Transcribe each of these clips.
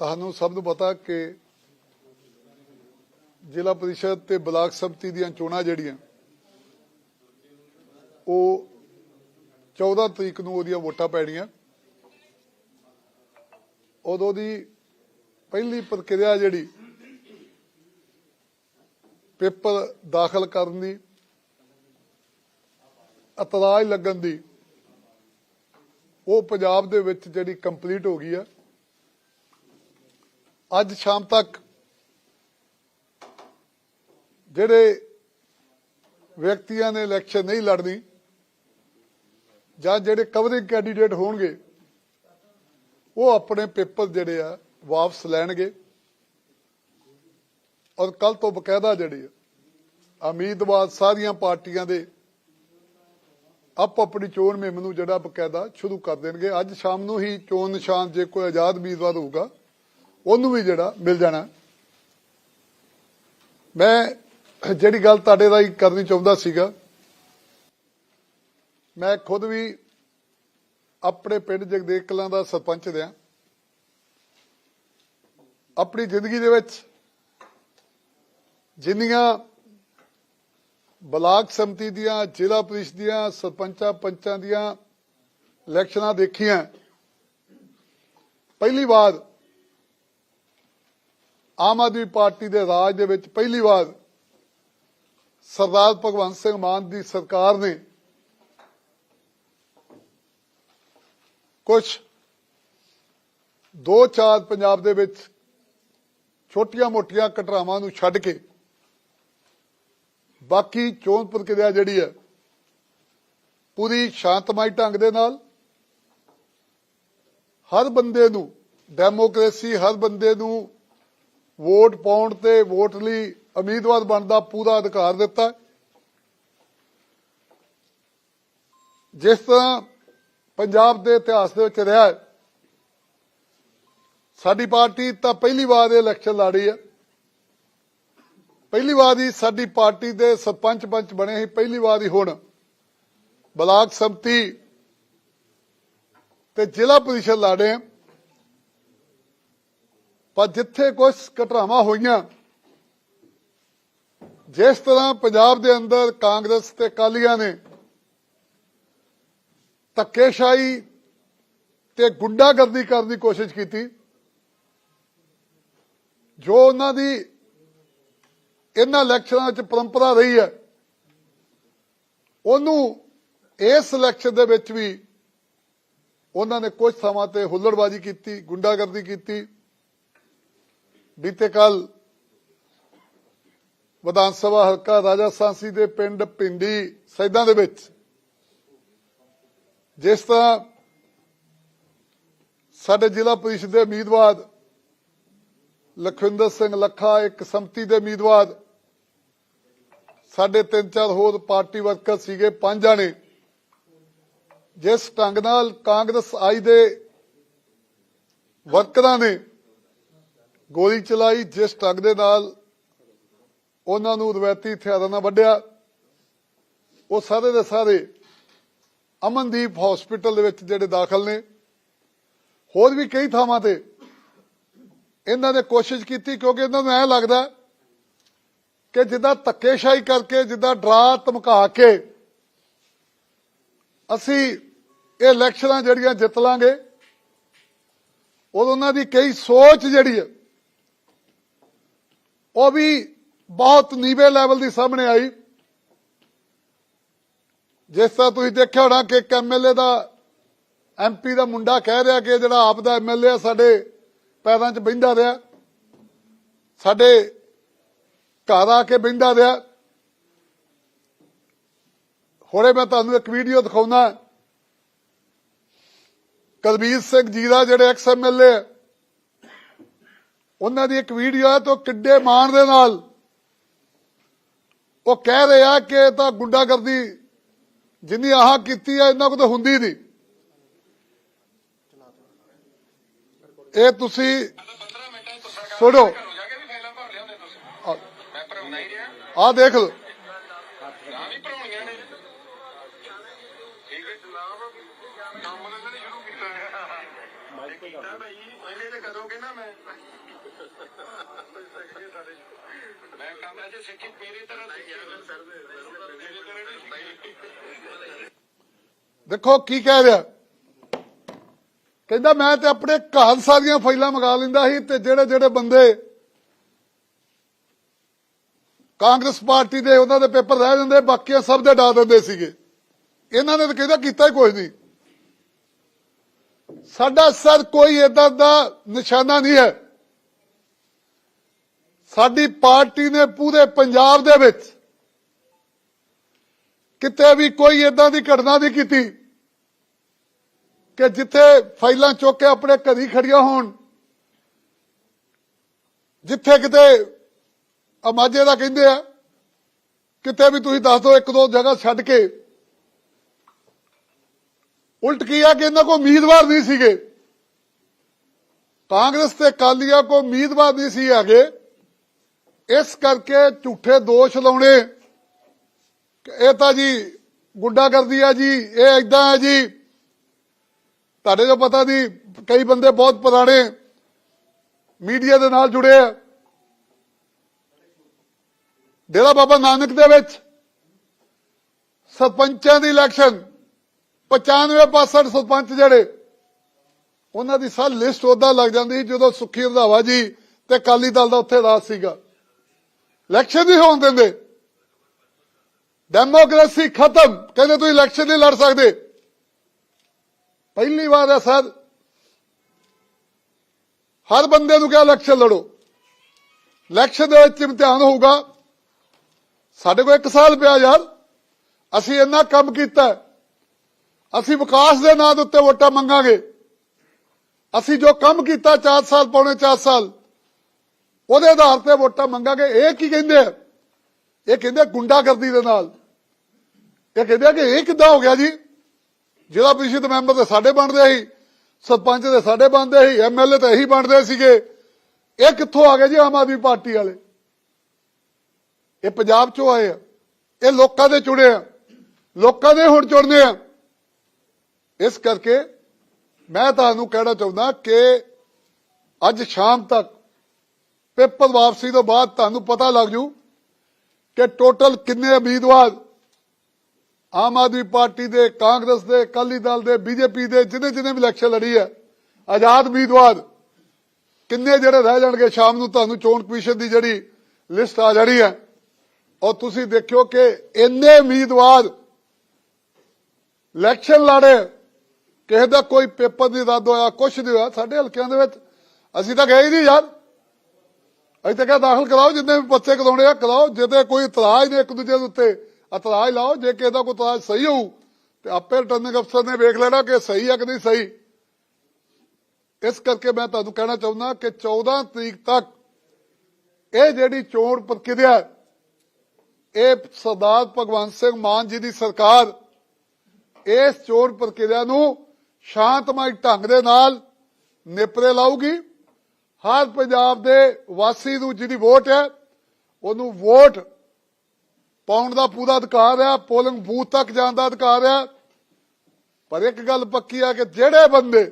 ਤੁਹਾਨੂੰ ਸਭ ਨੂੰ ਪਤਾ ਕਿ ਜ਼ਿਲ੍ਹਾ ਪਰਿਸ਼ਦ ਤੇ ਬਲਾਕ ਸੰਮਤੀ ਦੀਆਂ ਚੋਣਾਂ ਜਿਹੜੀਆਂ, ਉਹ 14 ਤਰੀਕ ਨੂੰ ਉਹਦੀਆਂ ਵੋਟਾਂ ਪੈਣੀਆਂ। ਉਦੋਂ ਦੀ ਪਹਿਲੀ ਪ੍ਰਕਿਰਿਆ ਜਿਹੜੀ, ਪੇਪਰ ਦਾਖਲ ਕਰਨ ਦੀ, ਇਤਰਾਜ਼ ਲੱਗਣ ਦੀ, ਉਹ ਪੰਜਾਬ ਦੇ ਵਿੱਚ ਜਿਹੜੀ ਕੰਪਲੀਟ ਹੋ ਗਈ ਆ। ਅੱਜ ਸ਼ਾਮ ਤੱਕ ਜਿਹੜੇ ਵਿਅਕਤੀਆਂ ਨੇ ਇਲੈਕਸ਼ਨ ਨਹੀਂ ਲੜਨੀ ਜਾਂ ਜਿਹੜੇ ਕਵਰਿੰਗ ਕੈਂਡੀਡੇਟ ਹੋਣਗੇ, ਉਹ ਆਪਣੇ ਪੇਪਰ ਜਿਹੜੇ ਆ ਵਾਪਸ ਲੈਣਗੇ ਔਰ ਕੱਲ ਤੋਂ ਬਕਾਇਦਾ ਜਿਹੜੇ ਉਮੀਦਵਾਰ ਸਾਰੀਆਂ ਪਾਰਟੀਆਂ ਦੇ ਆਪ ਆਪਣੀ ਚੋਣ ਮੁਹਿੰਮ ਨੂੰ ਜਿਹੜਾ ਬਕਾਇਦਾ ਸ਼ੁਰੂ ਕਰ ਦੇਣਗੇ। ਅੱਜ ਸ਼ਾਮ ਨੂੰ ਹੀ ਚੋਣ ਨਿਸ਼ਾਨ ਜੇ ਕੋਈ ਆਜ਼ਾਦ ਉਮੀਦਵਾਰ ਹੋਊਗਾ ਉਹਨੂੰ ਵੀ ਜਿਹੜਾ ਮਿਲ ਜਾਣਾ। ਮੈਂ ਜਿਹੜੀ ਗੱਲ ਤੁਹਾਡੇ ਰਾਹੀਂ ਕਰਨੀ ਚਾਹੁੰਦਾ ਸੀਗਾ, ਮੈਂ ਖੁਦ ਵੀ ਆਪਣੇ ਪਿੰਡ ਜਗਦੇਵ ਕਲਾਂ ਦਾ ਸਰਪੰਚ ਦਿਆਂ ਆਪਣੀ ਜ਼ਿੰਦਗੀ ਦੇ ਵਿੱਚ ਜਿੰਨੀਆਂ ਬਲਾਕ ਸੰਮਤੀ ਦੀਆਂ, ਜ਼ਿਲ੍ਹਾ ਪ੍ਰੀਸ਼ਦ ਦੀਆਂ, ਸਰਪੰਚਾਂ ਪੰਚਾਂ ਦੀਆਂ ਇਲੈਕਸ਼ਨਾਂ ਦੇਖੀਆਂ, ਪਹਿਲੀ ਵਾਰ ਆਮ ਆਦਮੀ ਪਾਰਟੀ ਦੇ ਰਾਜ ਦੇ ਵਿੱਚ ਪਹਿਲੀ ਵਾਰ ਸਰਦਾਰ ਭਗਵੰਤ ਸਿੰਘ ਮਾਨ ਦੀ ਸਰਕਾਰ ਨੇ ਕੁਝ ਦੋ ਚਾਰ ਪੰਜਾਬ ਦੇ ਵਿੱਚ ਛੋਟੀਆਂ-ਮੋਟੀਆਂ ਘਟਨਾਵਾਂ ਨੂੰ ਛੱਡ ਕੇ ਬਾਕੀ ਚੋਣ ਪ੍ਰਕਿਰਿਆ ਜਿਹੜੀ ਹੈ, ਪੂਰੀ ਸ਼ਾਂਤਮਈ ਢੰਗ ਦੇ ਨਾਲ ਹਰ ਬੰਦੇ ਨੂੰ ਡੈਮੋਕ੍ਰੇਸੀ ਹਰ ਬੰਦੇ ਨੂੰ ਵੋਟ ਪਾਉਣ ਤੇ ਵੋਟ ਲਈ ਉਮੀਦਵਾਰ ਬਣਦਾ ਪੂਰਾ ਅਧਿਕਾਰ ਦਿੱਤਾ। ਜਿਸ ਤਰ੍ਹਾਂ ਪੰਜਾਬ ਦੇ ਇਤਿਹਾਸ ਦੇ ਵਿੱਚ ਰਿਹਾ ਸਾਡੀ ਪਾਰਟੀ ਤਾਂ ਪਹਿਲੀ ਵਾਰ ਇਹ ਇਲੈਕਸ਼ਨ ਲੜੀ ਹੈ। ਪਹਿਲੀ ਵਾਰ ਹੀ ਸਾਡੀ ਪਾਰਟੀ ਦੇ ਸਰਪੰਚ ਪੰਚ ਬਣੇ ਸੀ, ਪਹਿਲੀ ਵਾਰ ਹੀ ਹੁਣ ਬਲਾਕ ਸੰਮਤੀ ਤੇ ਜ਼ਿਲ੍ਹਾ ਪਰਿਸ਼ਦ ਲੜੇ ਆ ਪਰ ਜਿੱਥੇ ਕੁਝ ਘਟਨਾਵਾਂ ਹੋਈਆਂ, ਜਿਸ ਤਰ੍ਹਾਂ ਪੰਜਾਬ ਦੇ ਅੰਦਰ ਕਾਂਗਰਸ ਤੇ ਕਾਲੀਆਂ ਨੇ ਧੱਕੇਸ਼ਾਹੀ ਤੇ ਗੁੰਡਾਗਰਦੀ ਕਰਨ ਦੀ ਕੋਸ਼ਿਸ਼ ਕੀਤੀ, ਜੋ ਉਹਨਾਂ ਦੀ ਇਹਨਾਂ ਇਲੈਕਸ਼ਨਾਂ ਵਿੱਚ ਪਰੰਪਰਾ ਰਹੀ ਹੈ, ਉਹਨੂੰ ਇਸ ਇਲੈਕਸ਼ਨ ਦੇ ਵਿੱਚ ਵੀ ਉਹਨਾਂ ਨੇ ਕੁਝ ਥਾਵਾਂ ਤੇ ਹੁੱਲੜਬਾਜ਼ੀ ਕੀਤੀ, ਗੁੰਡਾਗਰਦੀ ਕੀਤੀ ਬੀਤੇ ਕੱਲ ਵਿਧਾਨ ਸਭਾ ਹਲਕਾ ਰਾਜਾ ਸਾਂਸੀ ਦੇ ਪਿੰਡ ਪਿੰਡੀ ਸੈਦਾਂ ਦੇ ਵਿੱਚ ਜਿਸ ਤਰ੍ਹਾਂ ਸਾਡੇ ਜ਼ਿਲ੍ਹਾ ਪ੍ਰੀਸ਼ਦ ਦੇ ਉਮੀਦਵਾਰ ਲਖਵਿੰਦਰ ਸਿੰਘ ਲੱਖਾ, ਇੱਕ ਸੰਮਤੀ ਦੇ ਉਮੀਦਵਾਰ, ਸਾਡੇ ਤਿੰਨ ਚਾਰ ਹੋਰ ਪਾਰਟੀ ਵਰਕਰ ਸੀਗੇ, ਪੰਜ ਜਾਣੇ। ਜਿਸ ਢੰਗ ਨਾਲ ਕਾਂਗਰਸ ਆਈ ਦੇ ਵਰਕਰਾਂ ਨੇ ਗੋਲੀ ਚਲਾਈ, ਜਿਸ ਢੰਗ ਦੇ ਨਾਲ ਉਹਨਾਂ ਨੂੰ ਰਵਾਇਤੀ ਹਥਿਆਰਾਂ ਨਾਲ ਵੱਢਿਆ। ਉਹ ਸਾਰੇ ਦੇ ਸਾਰੇ ਅਮਨਦੀਪ ਹਸਪੀਟਲ ਦੇ ਵਿੱਚ ਜਿਹੜੇ ਦਾਖਲ ਨੇ। ਹੋਰ ਵੀ ਕਈ ਥਾਵਾਂ ਤੇ ਇਹਨਾਂ ਨੇ ਕੋਸ਼ਿਸ਼ ਕੀਤੀ, ਕਿਉਂਕਿ ਇਹਨਾਂ ਨੂੰ ਐ ਲੱਗਦਾ ਕਿ ਜਿੱਦਾਂ ਧੱਕੇਸ਼ਾਹੀ ਕਰਕੇ, ਜਿੱਦਾਂ ਡਰਾ ਧਮਕਾ ਕੇ ਅਸੀਂ ਇਹ ਇਲੈਕਸ਼ਨਾਂ ਜਿਹੜੀਆਂ ਜਿੱਤ ਲਾਂਗੇ ਉਹ ਉਹਨਾਂ ਦੀ ਕਈ ਸੋਚ ਜਿਹੜੀ ਹੈ ਉਹ ਵੀ ਬਹੁਤ ਨੀਵੇਂ ਲੈਵਲ ਦੀ ਸਾਹਮਣੇ ਆਈ। ਜਿਸ ਤਰ੍ਹਾਂ ਤੁਸੀਂ ਦੇਖਿਆ ਹੋਣਾ ਕਿ ਇੱਕ ਐਮਐਲਏ ਦਾ ਐਮਪੀ ਦਾ ਮੁੰਡਾ ਕਹਿ ਰਿਹਾ ਕਿ ਜਿਹੜਾ ਆਪ ਦਾ ਐਮਐਲਏ ਆ, ਸਾਡੇ ਪੈਰਾਂ 'ਚ ਬਹਿੰਦਾ ਰਿਹਾ। ਸਾਡੇ ਘਰ ਆ ਕੇ ਬਹਿੰਦਾ ਰਿਹਾ। ਹੁਣੇ ਮੈਂ ਤੁਹਾਨੂੰ ਇੱਕ ਵੀਡੀਓ ਦਿਖਾਉਣਾ ਕਲਬੀਰ ਸਿੰਘ ਜੀਰਾ ਜਿਹੜੇ ਐਕਸ ਐਮਐਲਏ ਉਹਨਾਂ ਦੀ ਇੱਕ ਵੀਡੀਓ ਹੈ ਤੋਂ ਕਿੱਡੇ ਮਾਣ ਦੇ ਨਾਲ। ਉਹ ਕਹਿ ਰਹੇ ਆ ਕਿ ਤਾਂ ਗੁੰਡਾਗਰਦੀ ਜਿੰਨੀ ਆਹ ਕੀਤੀ ਆ ਇਹਨਾਂ ਕੋਲ ਤਾਂ ਹੁੰਦੀ ਨਹੀਂ ਇਹ ਤੁਸੀਂ ਸੁਣੋ। ਕੇ ਆਹ ਦੇਖ ਲਓ ਤਾਂ ਵੀ ਭਰਾਉਣੀਆਂ ਨੇ ਹੈ ਜਨਾਬ ਕੰਮ ਤਾਂ ਇਹਨਾਂ ਨੇ ਸ਼ੁਰੂ ਕੀਤਾ ਹੈ। ਮੈਂ ਕੀਤਾ ਭਾਈ ਇਹਨੇ ਤੇ ਕਰੋਗੇ ਨਾ ਮੈਂ। ਮੈਂ ਕੰਮ ਅਜੇ ਸਿੱਖੀ ਮੇਰੀ ਤਰ੍ਹਾਂ ਸਿੱਖੀ ਦੇਖੋ ਕੀ ਕਹਿ ਰਿਹਾ। ਕਹਿੰਦਾ ਮੈਂ ਤੇ ਆਪਣੇ ਘਰ ਸਾਰੀਆਂ ਫਾਈਲਾਂ ਮੰਗਾ ਲੈਂਦਾ ਸੀ ਤੇ ਜਿਹੜੇ ਜਿਹੜੇ ਬੰਦੇ ਕਾਂਗਰਸ ਪਾਰਟੀ ਦੇ ਉਹਨਾਂ ਦੇ ਪੇਪਰ ਰਹਿ ਜਾਂਦੇ ਬਾਕੀਆਂ ਸਭ ਦੇ ਡਾ ਦਿੰਦੇ ਸੀਗੇ। ਇਹਨਾਂ ਨੇ ਤਾਂ ਕਹਿੰਦਾ ਕੀਤਾ ਹੀ ਕੁਝ ਨਹੀਂ। ਸਾਡਾ ਸਰ ਕੋਈ ਏਦਾਂ ਦਾ ਨਿਸ਼ਾਨਾ ਨਹੀਂ ਹੈ। ਸਾਡੀ ਪਾਰਟੀ ਨੇ ਪੂਰੇ ਪੰਜਾਬ ਦੇ ਵਿੱਚ ਕਿਤੇ ਵੀ ਕੋਈ ਏਦਾਂ ਦੀ ਘਟਨਾ ਨਹੀਂ ਕੀਤੀ ਕਿ ਜਿੱਥੇ ਫਾਈਲਾਂ ਚੁੱਕ ਕੇ ਆਪਣੇ ਘਰੀ ਖੜੀਆਂ ਹੋਣ, ਜਿੱਥੇ ਕਿਤੇ ਅਮਾਜੇ ਦਾ ਕਹਿੰਦੇ ਆ, ਕਿਤੇ ਵੀ ਤੁਸੀਂ ਦੱਸ ਦਿਓ ਇੱਕ ਦੋ ਜਗ੍ਹਾ ਛੱਡ ਕੇ ਉਲਟ ਕੀ ਆ ਕਿ ਇਹਨਾਂ ਕੋ ਉਮੀਦਵਾਰ ਨਹੀਂ ਸੀਗੇ? ਕਾਂਗਰਸ ਤੇ ਕਾਲੀਆ ਕੋ ਉਮੀਦਵਾਰ ਨਹੀਂ ਸੀ ਹੈਗੇ। ਇਸ ਕਰਕੇ ਝੂਠੇ ਦੋਸ਼ ਲਾਉਣੇ। ਇਹ ਤਾਂ ਜੀ ਗੁੰਡਾਗਰਦੀ ਆ ਜੀ, ਇਹ ਐਦਾਂ ਹੈ ਜੀ। ਤੁਹਾਡੇ ਜੋ ਪਤਾ ਨਹੀਂ, ਕਈ ਬੰਦੇ ਬਹੁਤ ਪੁਰਾਣੇ ਮੀਡੀਆ ਦੇ ਨਾਲ ਜੁੜੇ ਆ। ਡੇਰਾ ਬਾਬਾ ਨਾਨਕ ਦੇ ਵਿੱਚ ਸਰਪੰਚਾਂ ਦੀ ਇਲੈਕਸ਼ਨ। 95% ਸਰਪੰਚ ਜਿਹੜੇ, ਉਹਨਾਂ ਦੀ ਸਾਰੀ ਲਿਸਟ ਉਹਦਾ ਲੱਗ ਜਾਂਦੀ ਜਦੋਂ ਸੁਖੀ ਰੰਧਾਵਾ ਜੀ ਤੇ ਕਾਲੀ ਦਲ ਦਾ ਉੱਥੇ ਰਾਜ ਸੀਗਾ। ਇਲੈਕਸ਼ਨ ਨਹੀਂ ਹੋਣ ਦਿੰਦੇ। ਡੈਮੋਕ੍ਰੇਸੀ ਖਤਮ। ਕਹਿੰਦੇ ਤੁਸੀਂ ਇਲੈਕਸ਼ਨ ਨਹੀਂ ਲੜ ਸਕਦੇ। ਪਹਿਲੀ ਵਾਰ ਹੈ ਸਰ। ਹਰ ਬੰਦੇ ਨੂੰ ਕਿਹਾ ਇਲੈਕਸ਼ਨ ਲੜੋ। ਇਲੈਕਸ਼ਨ ਦੇ ਵਿੱਚ ਇਮਤਿਹਾਨ ਹੋਊਗਾ। ਸਾਡੇ ਕੋਲ 1 ਸਾਲ ਪਿਆ ਯਾਰ। ਅਸੀਂ ਇੰਨਾ ਕੰਮ ਕੀਤਾ। ਅਸੀਂ ਵਿਕਾਸ ਦੇ ਨਾਂ ਦੇ ਉੱਤੇ ਵੋਟਾਂ ਮੰਗਾਂਗੇ। ਅਸੀਂ ਜੋ ਕੰਮ ਕੀਤਾ 4 ਸਾਲ, ਪੌਣੇ 4 ਸਾਲ, ਉਹਦੇ ਆਧਾਰ ਤੇ ਵੋਟਾਂ ਮੰਗਾਂਗੇ। ਇਹ ਕੀ ਕਹਿੰਦੇ ਆ? ਇਹ ਕਹਿੰਦੇ ਗੁੰਡਾਗਰਦੀ ਦੇ ਨਾਲ। ਇਹ ਕਹਿੰਦੇ ਆ ਕਿ ਇਹ ਕਿੱਦਾਂ ਹੋ ਗਿਆ ਜੀ? ਜਿਹੜਾ ਪ੍ਰੀਸ਼ਦ ਮੈਂਬਰ ਤੇ ਸਾਡੇ ਬਣਦੇ ਸੀ, ਸਰਪੰਚ ਦੇ ਸਾਡੇ ਬਣਦੇ ਸੀ ਐਮਐਲਏ ਤਾਂ ਇਹੀ ਬਣਦੇ ਸੀਗੇ। ਇਹ ਕਿੱਥੋਂ ਆ ਗਏ ਜੀ? ਆਮ ਆਦਮੀ ਪਾਰਟੀ ਵਾਲੇ। ਇਹ ਪੰਜਾਬ ਚੋਂ ਆਏ ਆ। ਇਹ ਲੋਕਾਂ ਦੇ ਚੁਣੇ ਆ। ਲੋਕਾਂ ਦੇ ਹੁਣ ਚੁਣਦੇ ਆ। ਇਸ ਕਰਕੇ ਮੈਂ ਤੁਹਾਨੂੰ ਕਹਿਣਾ ਚਾਹੁੰਦਾ ਕਿ ਅੱਜ ਸ਼ਾਮ ਤੱਕ ਪੇਪਰ ਵਾਪਸੀ ਤੋਂ ਬਾਅਦ ਤੁਹਾਨੂੰ ਪਤਾ ਲੱਗ ਜੂ ਕਿ ਟੋਟਲ ਕਿੰਨੇ ਉਮੀਦਵਾਰ ਆਮ ਆਦਮੀ ਪਾਰਟੀ ਦੇ, ਕਾਂਗਰਸ ਦੇ, ਅਕਾਲੀ ਦਲ ਦੇ, ਬੀਜੇਪੀ ਦੇ ਜਿਹਨੇ ਜਿਹਨੇ ਵੀ ਇਲੈਕਸ਼ਨ ਲੜੀ ਹੈ, ਆਜ਼ਾਦ ਉਮੀਦਵਾਰ ਕਿੰਨੇ ਜਿਹੜੇ ਰਹਿ ਜਾਣਗੇ ਸ਼ਾਮ ਨੂੰ ਤੁਹਾਨੂੰ ਚੋਣ ਕਮਿਸ਼ਨ ਦੀ ਜਿਹੜੀ ਲਿਸਟ ਆ ਜਾਣੀ ਹੈ, ਔਰ ਤੁਸੀਂ ਦੇਖਿਓ ਕਿ ਇੰਨੇ ਉਮੀਦਵਾਰ ਇਲੈਕਸ਼ਨ ਲੜੇ ਕਿਸੇ ਦਾ ਕੋਈ ਪੇਪਰ ਨਹੀਂ ਰੱਦ ਹੋਇਆ, ਕੁਛ ਨਹੀਂ ਹੋਇਆ, ਸਾਡੇ ਹਲਕਿਆਂ ਦੇ ਵਿੱਚ। ਅਸੀਂ ਤਾਂ ਗਏ ਹੀ ਨਹੀਂ ਯਾਰ। ਅਸੀਂ ਤਾਂ ਕਿਹਾ ਦਾਖਲ ਕਰਾਓ, ਜਿੰਨੇ ਵੀ ਬੱਚੇ ਕਰਾਉਣੇ ਆ, ਕਰਾਓ। ਜਿਹਦੇ ਕੋਈ ਇਤਰਾਜ਼ ਨਹੀਂ ਇੱਕ ਦੂਜੇ ਦੇ ਉੱਤੇ, ਇਤਰਾਜ਼ ਲਾਓ। ਜੇ ਕਿਸੇ ਦਾ ਕੋਈ ਇਤਰਾਜ਼ ਸਹੀ ਹੋਊ, ਤੇ ਆਪੇ ਰਿਟਰਨਿੰਗ ਅਫਸਰ ਨੇ ਵੇਖ ਲੈਣਾ ਕਿ ਸਹੀ ਹੈ ਕਿ ਨਹੀਂ ਸਹੀ। ਇਸ ਕਰਕੇ ਮੈਂ ਤੁਹਾਨੂੰ ਕਹਿਣਾ ਚਾਹੁੰਦਾ ਕਿ 14 ਤਰੀਕ ਤੱਕ ਇਹ ਜਿਹੜੀ ਚੋਣ ਪ੍ਰਕਿਰਿਆ ਇਹ ਸਰਦਾਰ ਭਗਵੰਤ ਸਿੰਘ ਮਾਨ ਜੀ ਦੀ ਸਰਕਾਰ, ਇਸ ਚੋਣ ਪ੍ਰਕਿਰਿਆ ਨੂੰ ਸ਼ਾਂਤਮਈ ਢੰਗ ਦੇ ਨਾਲ ਨੇਪਰੇ ਲਾਊਗੀ। ਹਰ ਪੰਜਾਬ ਦੇ ਵਾਸੀ ਨੂੰ ਜਿਹਦੀ ਵੋਟ ਹੈ, ਉਹਨੂੰ ਵੋਟ ਪਾਉਣ ਦਾ ਪੂਰਾ ਅਧਿਕਾਰ ਹੈ, ਪੋਲਿੰਗ ਬੂਥ ਤੱਕ ਜਾਣ ਦਾ ਅਧਿਕਾਰ ਹੈ। ਪਰ ਇੱਕ ਗੱਲ ਪੱਕੀ ਹੈ ਕਿ ਜਿਹੜੇ ਬੰਦੇ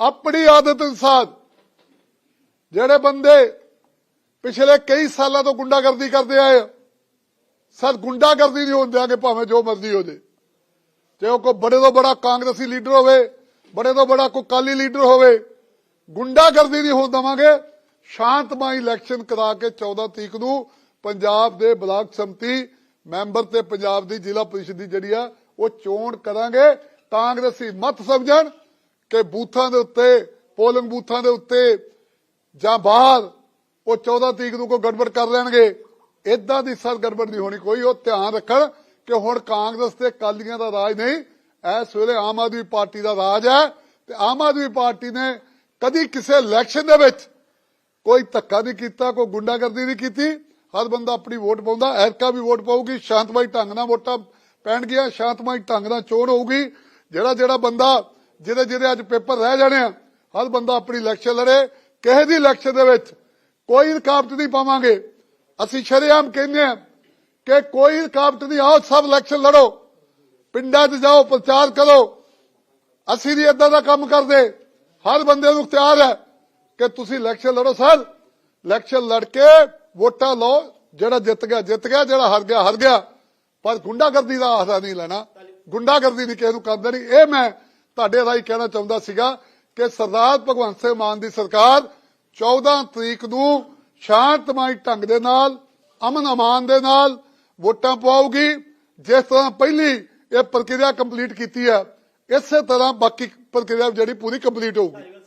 ਆਪਣੀ ਆਦਤ ਅਨੁਸਾਰ, ਜਿਹੜੇ ਬੰਦੇ ਪਿਛਲੇ ਕਈ ਸਾਲਾਂ ਤੋਂ ਗੁੰਡਾਗਰਦੀ ਕਰਦੇ ਆਏ ਸਰ ਗੁੰਡਾਗਰਦੀ ਨਹੀਂ ਹੋਣ ਦਿਆਂਗੇ, ਭਾਵੇਂ ਜੋ ਮਰਜ਼ੀ ਹੋ ਜੇ ਜੇ ਉਹ ਕੋਈ ਬੜੇ ਤੋਂ ਬੜਾ ਕਾਂਗਰਸੀ ਲੀਡਰ ਹੋਵੇ, ਬੜੇ ਤੋਂ ਬੜਾ ਕੋਈ ਕਾਲੀ ਲੀਡਰ ਹੋਵੇ, ਗੁੰਡਾਗਰਦੀ ਨਹੀਂ ਹੋਣ ਦਵਾਂਗੇ। ਸ਼ਾਂਤਮਈ ਇਲੈਕਸ਼ਨ ਕਰਾ ਕੇ 14 ਤਰੀਕ ਨੂੰ ਪੰਜਾਬ ਦੇ ਬਲਾਕ ਸੰਮਤੀ ਮੈਂਬਰ ਤੇ ਪੰਜਾਬ ਦੀ ਜ਼ਿਲ੍ਹਾ ਪ੍ਰੀਸ਼ਦ ਦੀ ਜਿਹੜੀ ਆ, ਉਹ ਚੋਣ ਕਰਾਂਗੇ। ਕਾਂਗਰਸੀ ਮਤ ਸਮਝਣ ਕਿ ਬੂਥਾਂ ਦੇ ਉੱਤੇ, ਪੋਲਿੰਗ ਬੂਥਾਂ ਦੇ ਉੱਤੇ ਜਾਂ ਬਾਹਰ ਉਹ 14 ਤਰੀਕ ਨੂੰ ਕੋਈ ਗੜਬੜ ਕਰ ਲੈਣਗੇ। ਇਦਾਂ ਦੀ ਸਰ ਗੜਬੜ ਨਹੀਂ ਹੋਣੀ। ਕੋਈ ਉਹ ਧਿਆਨ ਰੱਖਣ ਕਿ ਹੁਣ ਕਾਂਗਰਸ ਤੇ ਕਾਲੀਆਂ ਦਾ ਰਾਜ ਨਹੀਂ, ਇਸ ਵੇਲੇ ਆਮ ਆਦਮੀ ਪਾਰਟੀ ਦਾ ਰਾਜ ਹੈ ਤੇ ਆਮ ਆਦਮੀ ਪਾਰਟੀ ਨੇ ਕਦੀ ਕਿਸੇ ਇਲੈਕਸ਼ਨ ਦੇ ਵਿੱਚ ਕੋਈ ਧੱਕਾ ਨਹੀਂ ਕੀਤਾ, ਕੋਈ ਗੁੰਡਾਗਰਦੀ ਨਹੀਂ ਕੀਤੀ। ਹਰ ਬੰਦਾ ਆਪਣੀ ਵੋਟ ਪਾਉਂਦਾ ਐਰਕਾ ਵੀ ਵੋਟ ਪਾਊਗੀ, ਸ਼ਾਂਤਮਈ ਢੰਗ ਨਾਲ ਵੋਟਾਂ ਪੈਣਗੀਆਂ ਸ਼ਾਂਤਮਈ ਢੰਗ ਨਾਲ ਚੋਣ ਹੋਊਗੀ। ਜਿਹੜਾ ਜਿਹੜਾ ਬੰਦਾ, ਜਿਹਦੇ ਜਿਹਦੇ ਅੱਜ ਪੇਪਰ ਰਹਿ ਜਾਣੇ ਆ, ਹਰ ਬੰਦਾ ਆਪਣੀ ਇਲੈਕਸ਼ਨ ਲੜੇ। ਕਿਸੇ ਦੀ ਇਲੈਕਸ਼ਨ ਦੇ ਵਿੱਚ ਕੋਈ ਰੁਕਾਵਟ ਨਹੀਂ ਪਾਵਾਂਗੇ। ਅਸੀਂ ਸ਼ਰੇਆਮ ਕਹਿੰਦੇ ਆ ਕਿ ਕੋਈ ਰੁਕਾਵਟ ਨਹੀਂ, ਆਓ ਸਭ ਇਲੈਕਸ਼ਨ ਲੜੋ। ਪਿੰਡਾਂ 'ਚ ਜਾਓ, ਪ੍ਰਚਾਰ ਕਰੋ। ਅਸੀਂ ਨਹੀਂ ਇਦਾਂ ਦਾ ਕੰਮ ਕਰਦੇ। ਹਰ ਬੰਦੇ ਨੂੰ ਤਿਆਰ ਹੈ ਕਿ ਤੁਸੀਂ ਇਲੈਕਸ਼ਨ ਲੜੋ, ਸਰ। ਇਲੈਕਸ਼ਨ ਲੜ ਕੇ ਵੋਟਾਂ ਲਓ, ਜਿਹੜਾ ਜਿੱਤ ਗਿਆ ਜਿੱਤ ਗਿਆ, ਜਿਹੜਾ ਹਾਰ ਗਿਆ ਹਾਰ ਗਿਆ। ਪਰ ਗੁੰਡਾਗਰਦੀ ਦਾ ਆਸਰਾ ਨਹੀਂ ਲੈਣਾ। ਗੁੰਡਾਗਰਦੀ ਨਹੀਂ ਕਿਸੇ ਨੂੰ ਕਰਦੇ ਨਹੀਂ ਇਹ ਮੈਂ ਤੁਹਾਡੇ ਰਾਹੀਂ ਕਹਿਣਾ ਚਾਹੁੰਦਾ ਸੀਗਾ ਕਿ ਸਰਦਾਰ ਭਗਵੰਤ ਸਿੰਘ ਮਾਨ ਦੀ ਸਰਕਾਰ 14 ਤਰੀਕ ਨੂੰ ਸ਼ਾਂਤਮਈ ਢੰਗ ਦੇ ਨਾਲ ਅਮਨ ਅਮਾਨ ਦੇ ਨਾਲ ਵੋਟਾਂ ਪਵਾਉਗੀ। ਜਿਸ ਤਰ੍ਹਾਂ ਪਹਿਲੀ ਇਹ ਪ੍ਰਕਿਰਿਆ ਕੰਪਲੀਟ ਕੀਤੀ ਹੈ ਇਸੇ ਤਰ੍ਹਾਂ ਬਾਕੀ ਪ੍ਰਕਿਰਿਆ ਜਿਹੜੀ ਪੂਰੀ ਕੰਪਲੀਟ ਹੋਊਗੀ।